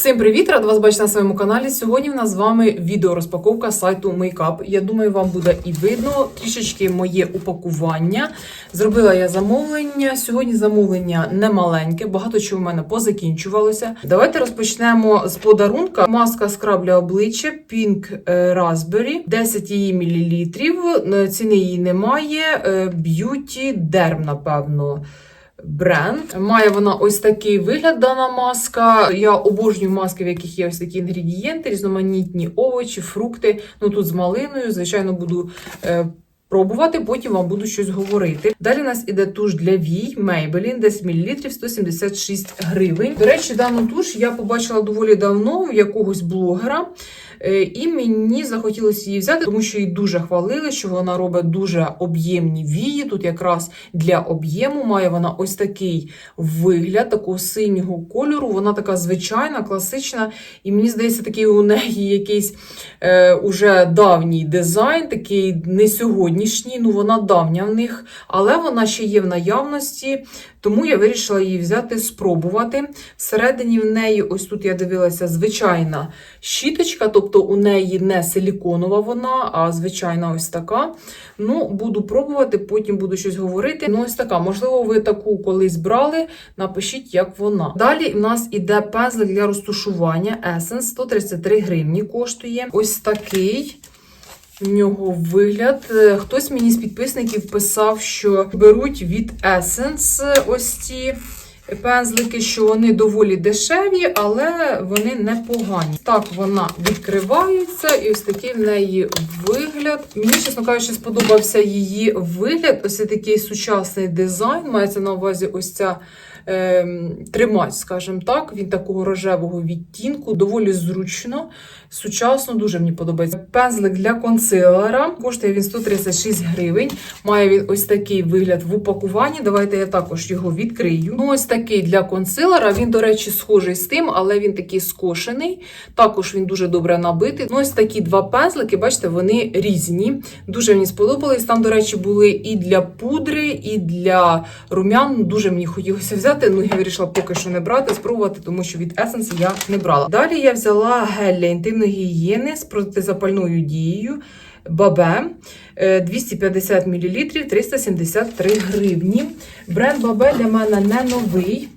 Всім привіт! Рад вас бачити на своєму каналі. Сьогодні в нас з вами відеорозпаковка сайту Makeup. Я думаю, вам буде і видно трішечки моє упакування. Зробила я замовлення. Сьогодні замовлення не маленьке, багато чого в мене позакінчувалося. Давайте розпочнемо з подарунка. Маска скраб для обличчя Pink е, Raspberry, 10 її мілілітрів. Е, Ціни її немає. Е, Beauty Derm, напевно бренд. Має вона ось такий вигляд, дана маска. Я обожнюю маски, в яких є ось такі інгредієнти, різноманітні овочі, фрукти. Ну тут з малиною, звичайно, буду. Е, Пробувати, потім вам буду щось говорити. Далі у нас іде туш для вій Maybelline, 10 мл, 176 гривень. До речі, дану туш я побачила доволі давно в якогось блогера. Е, І мені захотілося її взяти, тому що її дуже хвалили, що вона робить дуже об'ємні вії. Тут якраз для об'єму має вона ось такий вигляд, такого синього кольору. Вона така звичайна, класична. І мені здається, такий у неї якийсь е, уже давній дизайн, такий не сьогоднішній, ну вона давня в них, але вона ще є в наявності. Тому я вирішила її взяти, спробувати. Всередині в неї, ось тут я дивилася, звичайна щіточка, тобто у неї не силіконова вона, а звичайна ось така. Ну, буду пробувати, потім буду щось говорити. Ну, ось така. Можливо, ви таку колись брали. Напишіть, як вона. Далі в нас іде пензлик для розтушування Essence, 133 гривні коштує. Ось такий. В нього вигляд. Е, Хтось мені з підписників писав, що беруть від Essence ось ці пензлики, що вони доволі дешеві, але вони непогані. Так вона відкривається, і ось такий в неї вигляд. Мені, чесно кажучи, сподобався її вигляд. Ось такий сучасний дизайн. Мається на увазі ось ця. Ем, тримач, скажімо так, він такого рожевого відтінку, доволі зручно, сучасно, дуже мені подобається. Пензлик для консилера, коштує він 136 гривень. Має він ось такий вигляд в упакуванні. Давайте я також його відкрию. Ну, ось такий для консилера. Він, до речі, схожий з тим, але він такий скошений. Також він дуже добре набитий. Ну, ось такі два пензлики, бачите, вони різні. Дуже мені сподобались. Там, до речі, були і для пудри, і для румян. Дуже мені хотілося взяти. Ну, я вирішила поки що не брати, спробувати, тому що від Essence я не брала. Далі я взяла гель для гігієни з протизапальною дією. Бабе 250 мл 373 гривні. Бренд Бабе для мене не новий.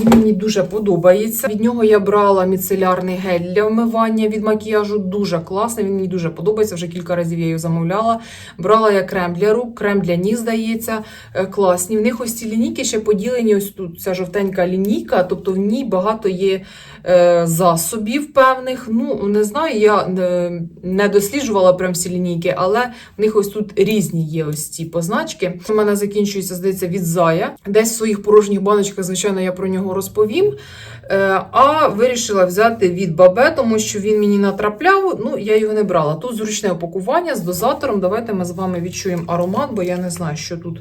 Він мені дуже подобається. Від нього я брала міцелярний гель для вмивання від макіяжу. Дуже класний. Він мені дуже подобається. Вже кілька разів я його замовляла. Брала я крем для рук, крем для ніг, здається, е, класні. В них ось ці лінійки ще поділені. Ось тут ця жовтенька лінійка, тобто в ній багато є засобів певних. Ну, не знаю, я е, не досліджувала прям всі лінійки, але в них ось тут різні є ось ці позначки. У мене закінчується, здається, від зая. Десь в своїх порожніх баночках, звичайно, я про нього розповім. Е, А вирішила взяти від Бабе, тому що він мені натрапляв. Ну, я його не брала. Тут зручне опакування з дозатором. Давайте ми з вами відчуємо аромат, бо я не знаю, що тут.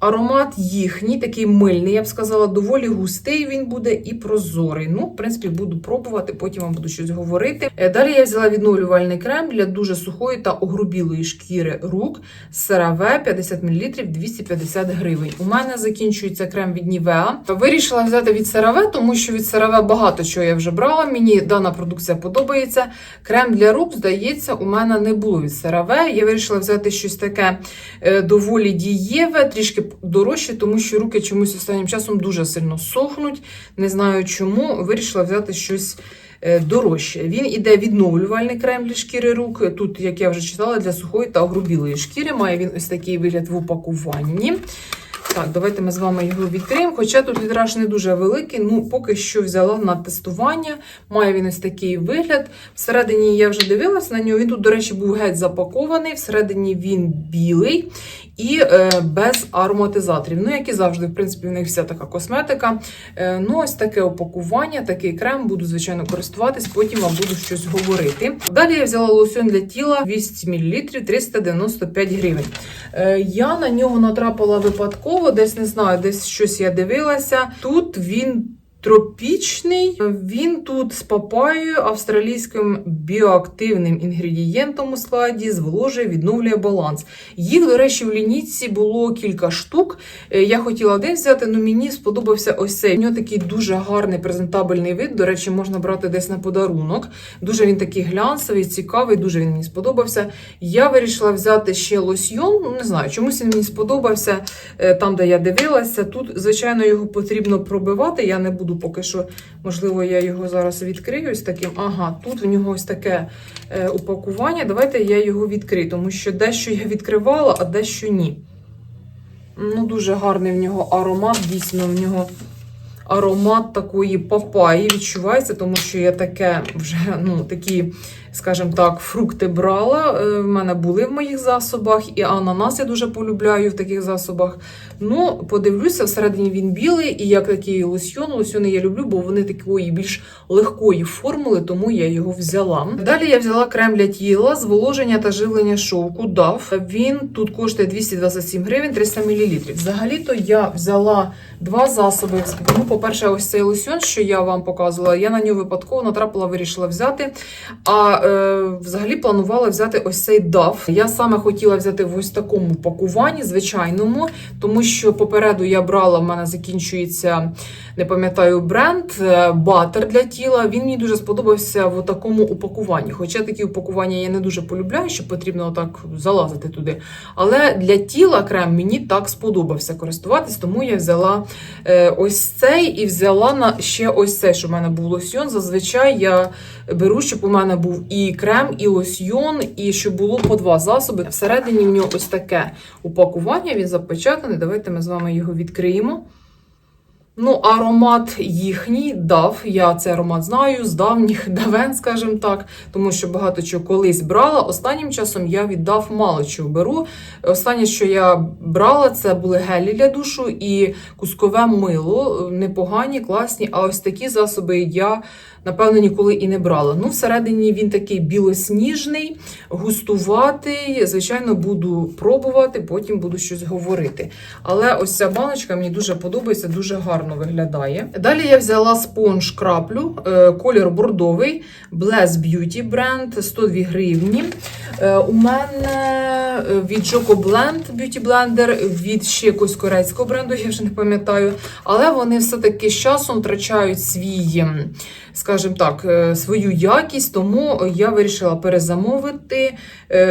Аромат їхній, такий мильний, я б сказала, доволі густий він буде і прозорий. Ну, в принципі, буду пробувати, потім вам буду щось говорити. Е, Далі я взяла відновлювальний крем для дуже сухої та огрубілої шкіри рук CeraVe 50 мл 250 гривень. У мене закінчується крем від Nivea. Вирішила взяти від CeraVe, тому що від CeraVe багато чого я вже брала. Мені дана продукція подобається. Крем для рук, здається, у мене не було від CeraVe. Я вирішила взяти щось таке е, доволі дієве, трішки дорожче, тому що руки чомусь останнім часом дуже сильно сохнуть. Не знаю чому. Вирішила взяти щось е, дорожче. Він іде відновлювальний крем для шкіри рук. Тут, як я вже читала, для сухої та огрубілої шкіри. Має він ось такий вигляд в упакуванні. Так, давайте ми з вами його відкриємо. Хоча тут літраж не дуже великий, ну поки що взяла на тестування. Має він ось такий вигляд. Всередині я вже дивилася на нього. Він тут, до речі, був геть запакований. Всередині він білий і е, без ароматизаторів. Ну, як і завжди, в принципі, в них вся така косметика. Е, ну, ось таке опакування, такий крем. Буду, звичайно, користуватись, потім вам буду щось говорити. Далі я взяла лосьон для тіла 200 мл 395 гривень. Е, я на нього натрапила випадково, десь не знаю, десь щось я дивилася. Тут він Тропічний, він тут з папаєю, австралійським біоактивним інгредієнтом у складі, зволожує, відновлює баланс. Їх, до речі, в лінійці було кілька штук. Е, Я хотіла один взяти, але мені сподобався ось цей. У нього такий дуже гарний презентабельний вид. До речі, можна брати десь на подарунок. Дуже він такий глянцевий, цікавий, дуже він мені сподобався. Я вирішила взяти ще лосьйон. Ну, не знаю, чомусь він мені сподобався е, там, де я дивилася. Тут, звичайно, його потрібно пробивати. Я не буду поки що, можливо, я його зараз відкрию ось таким. Ага, тут в нього ось таке е, упакування. Давайте я його відкрию, тому що дещо я відкривала, а дещо ні. Ну, дуже гарний в нього аромат, дійсно, в нього аромат такої папаї відчувається, тому що я таке вже, ну, такі, скажімо так, фрукти брала. е, В мене були в моїх засобах, і ананас я дуже полюбляю в таких засобах. Ну, подивлюся, всередині він білий, і як такий лосьйон. Лосьйони я люблю, бо вони такої більш легкої формули, тому я його взяла. Далі я взяла крем для тіла, зволоження та живлення шовку DAF. Він тут коштує 227 гривень 300 мл. Взагалі-то я взяла два засоби. Ну, по-перше, ось цей лосьон, що я вам показувала, я на нього випадково натрапила, вирішила взяти. А е, взагалі планувала взяти ось цей DAF. Я саме хотіла взяти в ось такому пакуванні, звичайному, тому що попереду я брала, в мене закінчується, не пам'ятаю, бренд е, батер для тіла. Він мені дуже сподобався в такому упакуванні. Хоча такі упакування я не дуже полюбляю, що потрібно отак залазити туди. Але для тіла крем мені так сподобався користуватись, тому я взяла е, ось цей і взяла на ще ось цей, що в мене був лосьйон. Зазвичай я беру, щоб у мене був і крем, і лосьйон, і щоб було по два засоби. Всередині в нього ось таке упакування, він запечатаний. Давайте ми з вами його відкриємо. Ну, аромат їхній дав. Я цей аромат знаю з давніх давен, скажімо так, тому що багато чого колись брала. Останнім часом я віддав мало чого беру. Останнє, що я брала, це були гелі для душу і кускове мило. Непогані, класні. А ось такі засоби я. Напевно, ніколи і не брала. Ну, всередині він такий білосніжний, густуватий. Звичайно, буду пробувати, потім буду щось говорити. Але ось ця баночка мені дуже подобається, дуже гарно виглядає. Далі я взяла спонж краплю, е, колір бордовий, Bless Beauty бренд, 102 гривні. Е, У мене е, від Choco Blend Beauty Blender, від ще якогось корейського бренду, я вже не пам'ятаю. Але вони все-таки з часом втрачають свій, ем, скажімо так, е, свою якість, тому я вирішила перезамовити.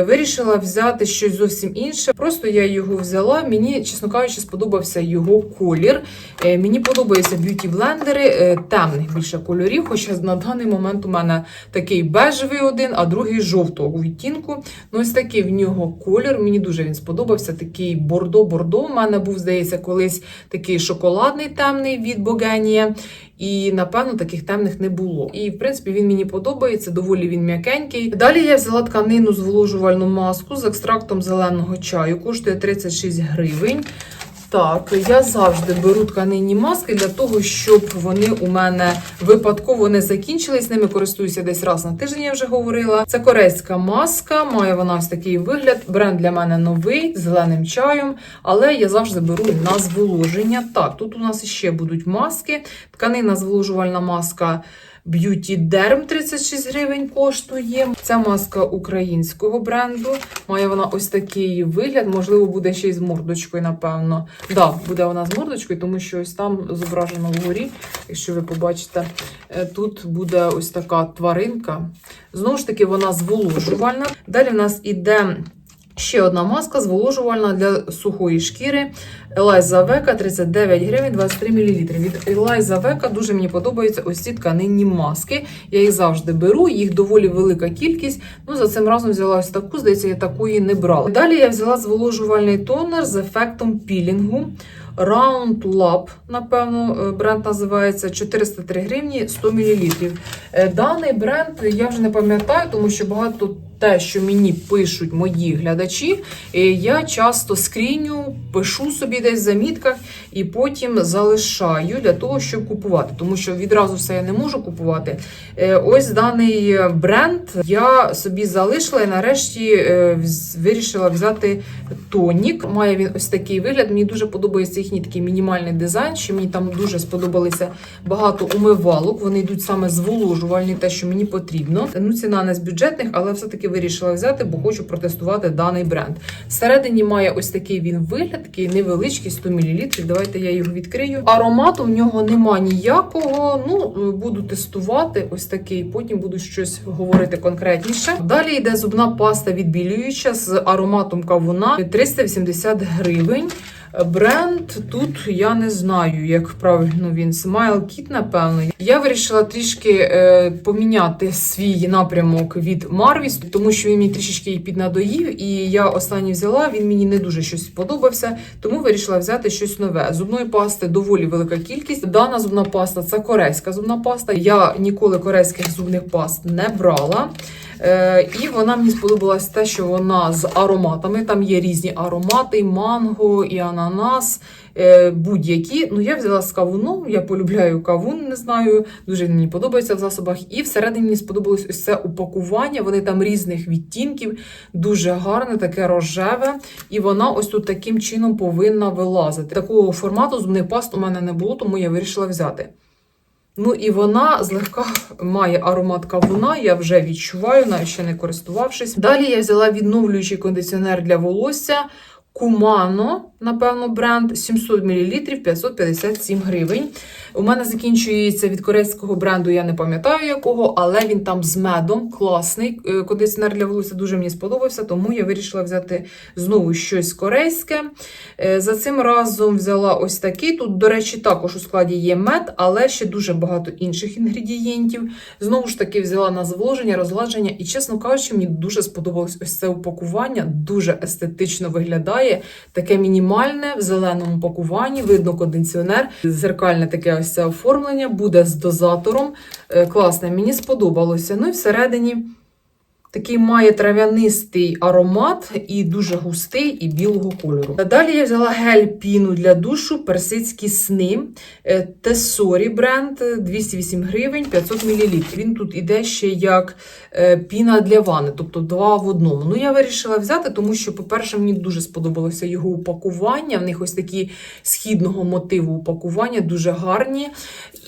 Вирішила взяти щось зовсім інше. Просто я його взяла. Мені, чесно кажучи, сподобався його колір. Мені подобаються б'юті-блендери е, темних більше кольорів. Хоча на даний момент у мене такий бежевий один, а другий жовтого відтінку. Ну, ось такий в нього колір. Мені дуже він сподобався. Такий бордо-бордо. У мене був, здається, колись такий шоколадний темний від Богенія. І напевно таких темних не було. І в принципі він мені подобається, доволі він м'якенький. Далі я взяла тканину зволожувальну маску з екстрактом зеленого чаю, коштує 36 гривень. Так, я завжди беру тканинні маски для того, щоб вони у мене випадково не закінчились. Ними користуюся десь раз на тиждень, я вже говорила. Це корейська маска, має вона ось такий вигляд. Бренд для мене новий, зеленим чаєм, але я завжди беру на зволоження. Так, тут у нас ще будуть маски. Тканина зволожувальна маска. Beauty Derm 36 гривень коштує. Ця маска українського бренду. Має вона ось такий вигляд. Можливо, буде ще й з мордочкою, напевно. Да, буде вона з мордочкою, тому що ось там зображено вгорі, якщо ви побачите, е, тут буде ось така тваринка. Знову ж таки, вона зволожувальна. Далі в нас іде. Ще одна маска зволожувальна для сухої шкіри. Елайза Века 39 гривень 23 мл. Від Елайза Века дуже мені подобаються ось ці тканинні маски. Я їх завжди беру, їх доволі велика кількість. Ну, за цим разом взяла ось таку, здається, я такої не брала. Далі я взяла зволожувальний тонер з ефектом пілінгу. Round Lab, напевно, е, бренд називається 403 гривні 100 мл. Е, Даний бренд я вже не пам'ятаю, тому що багато те, що мені пишуть мої глядачі, е, я часто скріню, пишу собі десь в замітках і потім залишаю для того, щоб купувати. Тому що відразу все я не можу купувати. Е, Ось даний бренд я собі залишила і нарешті е, вирішила взяти тонік. Має він ось такий вигляд. Мені дуже подобається їхній такий мінімальний дизайн. Ще мені там дуже сподобалися багато умивалок. Вони йдуть саме зволожувальні, те, що мені потрібно. Ну, ціна не з бюджетних, але все-таки вирішила взяти, бо хочу протестувати даний бренд. Всередині має ось такий він вигляд, такий невеличкий 100 мл. Давайте я його відкрию. Аромату в нього нема ніякого. Ну, буду тестувати ось такий, потім буду щось говорити конкретніше. Далі йде зубна паста відбілююча з ароматом кавуна 380 гривень. Бренд тут я не знаю, як правильно він Smile Kit, напевно. Я вирішила трішки е, поміняти свій напрямок від Marvis, тому що він мені трішечки піднадоїв, і я останній взяла. Він мені не дуже щось сподобався, тому вирішила взяти щось нове. Зубної пасти доволі велика кількість. Дана зубна паста це корейська зубна паста. Я ніколи корейських зубних паст не брала. Е, і вона мені сподобалась те, що вона з ароматами. Там є різні аромати: манго і ананас, е, будь-які. Ну, я взяла з кавуном, я полюбляю кавун, не знаю, дуже мені подобається в засобах. І всередині мені сподобалось ось це упакування. Вони там різних відтінків, дуже гарне, таке рожеве. І вона ось тут таким чином повинна вилазити. Такого формату зубних паст у мене не було, тому я вирішила взяти. Ну і вона злегка має аромат кавуна, я вже відчуваю, навіть ще не користувавшись. Далі я взяла відновлюючий кондиціонер для волосся Kumano, напевно, бренд 700 мл 557 гривень. У мене закінчується від корейського бренду, я не пам'ятаю якого, але він там з медом класний. Е, Кондиціонер для волосся дуже мені сподобався, тому я вирішила взяти знову щось корейське. Е, За цим разом взяла ось такий. Тут, до речі, також у складі є мед, але ще дуже багато інших інгредієнтів. Знову ж таки, взяла на зволоження, розгладження, і, чесно кажучи, мені дуже сподобалось ось це упакування. Дуже естетично виглядає. Таке мінімальне в зеленому пакуванні. Видно кондиціонер, зеркальне таке ось це оформлення, буде з дозатором. Е, Класне, мені сподобалося. Ну і всередині. Такий має трав'янистий аромат і дуже густий і білого кольору. Далі я взяла гель піну для душу, персидські сни. Е, Тесорі бренд 208 гривень 500 мл. Він тут іде ще як е, піна для ванни, тобто два в одному. Ну я вирішила взяти, тому що, по-перше, мені дуже сподобалося його упакування. В них ось такі східного мотиву упакування, дуже гарні.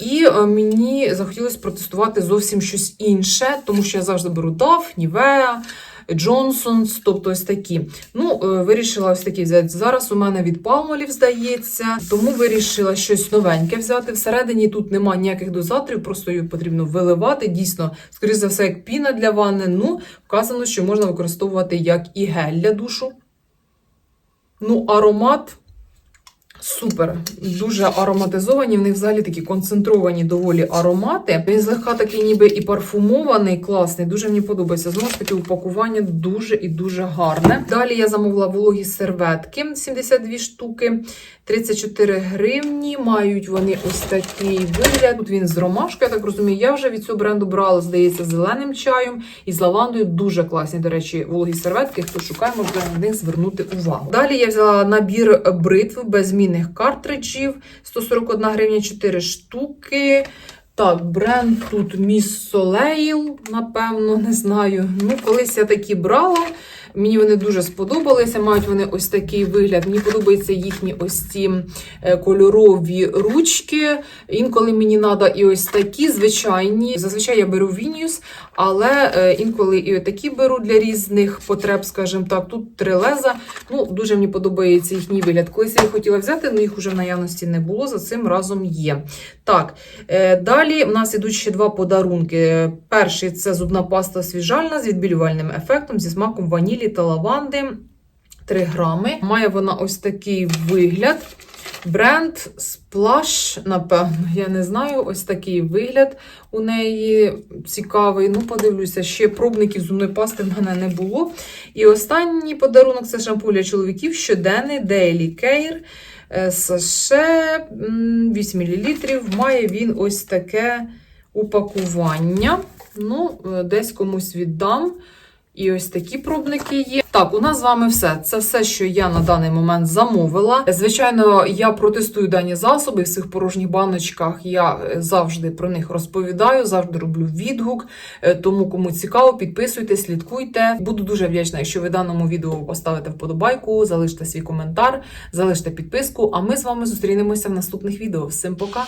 І е, мені захотілося протестувати зовсім щось інше, тому що я завжди беру DAF, Nivea, Johnson's, тобто ось такі. Ну, е, вирішила ось такі взяти. Зараз у мене від Palmolive, здається, тому вирішила щось новеньке взяти. Всередині тут нема ніяких дозаторів, просто її потрібно виливати. Дійсно, скоріш за все, як піна для ванни. Ну, вказано, що можна використовувати як і гель для душу. Ну, аромат. Супер, дуже ароматизовані. В них взагалі такі концентровані доволі аромати. Він злегка такий, ніби і парфумований, класний. Дуже мені подобається. Знову ж таки, упакування дуже і дуже гарне. Далі я замовила вологі серветки 72 штуки, 34 гривні. Мають вони ось такий вигляд. Тут він з ромашкою, я так розумію. Я вже від цього бренду брала, здається, зеленим чаєм і з лавандою. Дуже класні, до речі, вологі серветки. Хто шукає, може на них звернути увагу. Далі я взяла набір бритв без змінних картриджів 141 гривня 4 штуки. Так, бренд тут Miss Soleil, напевно, не знаю. Ну, колись я такі брала. Мені вони дуже сподобалися. Мають вони ось такий вигляд. Мені подобаються їхні ось ці е, кольорові ручки. Інколи мені треба і ось такі звичайні. Зазвичай я беру Vinius, але е, інколи і такі беру для різних потреб, скажімо так. Тут три леза. Ну, дуже мені подобається їхній вигляд. Колись я хотіла взяти, але їх уже в наявності не було. За цим разом є. Так, е, далі в нас ідуть ще два подарунки. Перший це зубна паста свіжальна з відбілювальним ефектом зі смаком ванілі та лаванди. 3 грами. Має вона ось такий вигляд. Бренд Splash, напевно, я не знаю. Ось такий вигляд у неї цікавий. Ну, подивлюся, ще пробників зубної пасти в мене не було. І останній подарунок це шампунь для чоловіків щоденний Daily Care. Саше 8 мл. Має він ось таке упакування. Ну, е, десь комусь віддам. І ось такі пробники є. Так, у нас з вами все. Це все, що я на даний момент замовила. Звичайно, я протестую дані засоби в цих порожніх баночках. Я е, завжди про них розповідаю, завжди роблю відгук. Е, Тому, кому цікаво, підписуйтесь, слідкуйте. Буду дуже вдячна, якщо ви даному відео поставите вподобайку, залиште свій коментар, залиште підписку. А ми з вами зустрінемося в наступних відео. Всім пока!